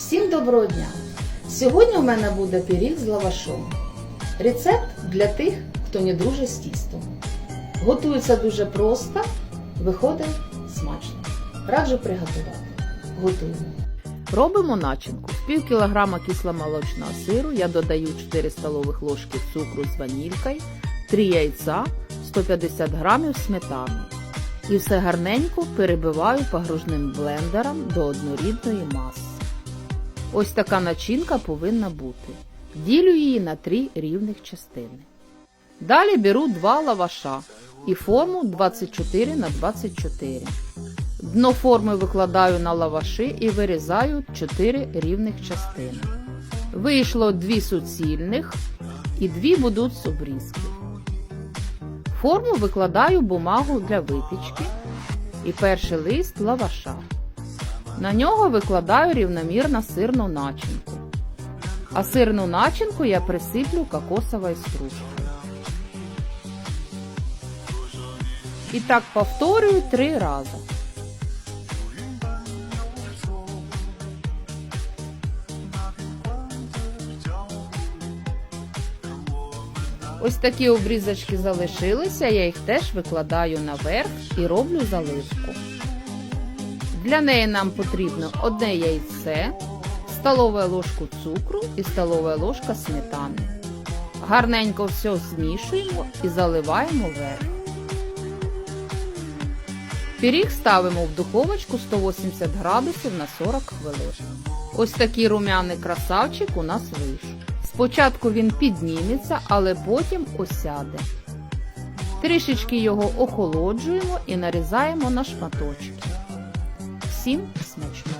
Всім доброго дня! Сьогодні у мене буде пиріг з лавашом. Рецепт для тих, хто не дружить з тістом. Готується дуже просто, виходить смачно. Раджу приготувати. Готуємо. Робимо начинку. Пів кілограма кисломолочного сиру я додаю 4 столових ложки цукру з ванількою, 3 яйця, 150 грамів сметани. І все гарненько перебиваю погружним блендером до однорідної маси. Ось така начинка повинна бути. Ділю її на три рівних частини. Далі беру два лаваша і форму 24 на 24. Дно форми викладаю на лаваши і вирізаю 4 рівних частини. Вийшло 2 суцільних і 2 будуть з обрізків. Форму викладаю бумагу для випічки і перший лист лаваша. На нього викладаю рівномірно сирну начинку. А сирну начинку я присиплю кокосовою стружкою. І так повторюю три рази. Ось такі обрізочки залишилися, я їх теж викладаю наверх і роблю заливку. Для неї нам потрібно одне яйце, столова ложку цукру і столова ложка сметани. Гарненько все змішуємо і заливаємо вверх. Пиріг ставимо в духовочку 180 градусів на 40 хвилин. Ось такий румяний красавчик у нас вийшов. Спочатку він підніметься, але потім осяде. Трішечки його охолоджуємо і нарізаємо на шматочки. Всім смачного!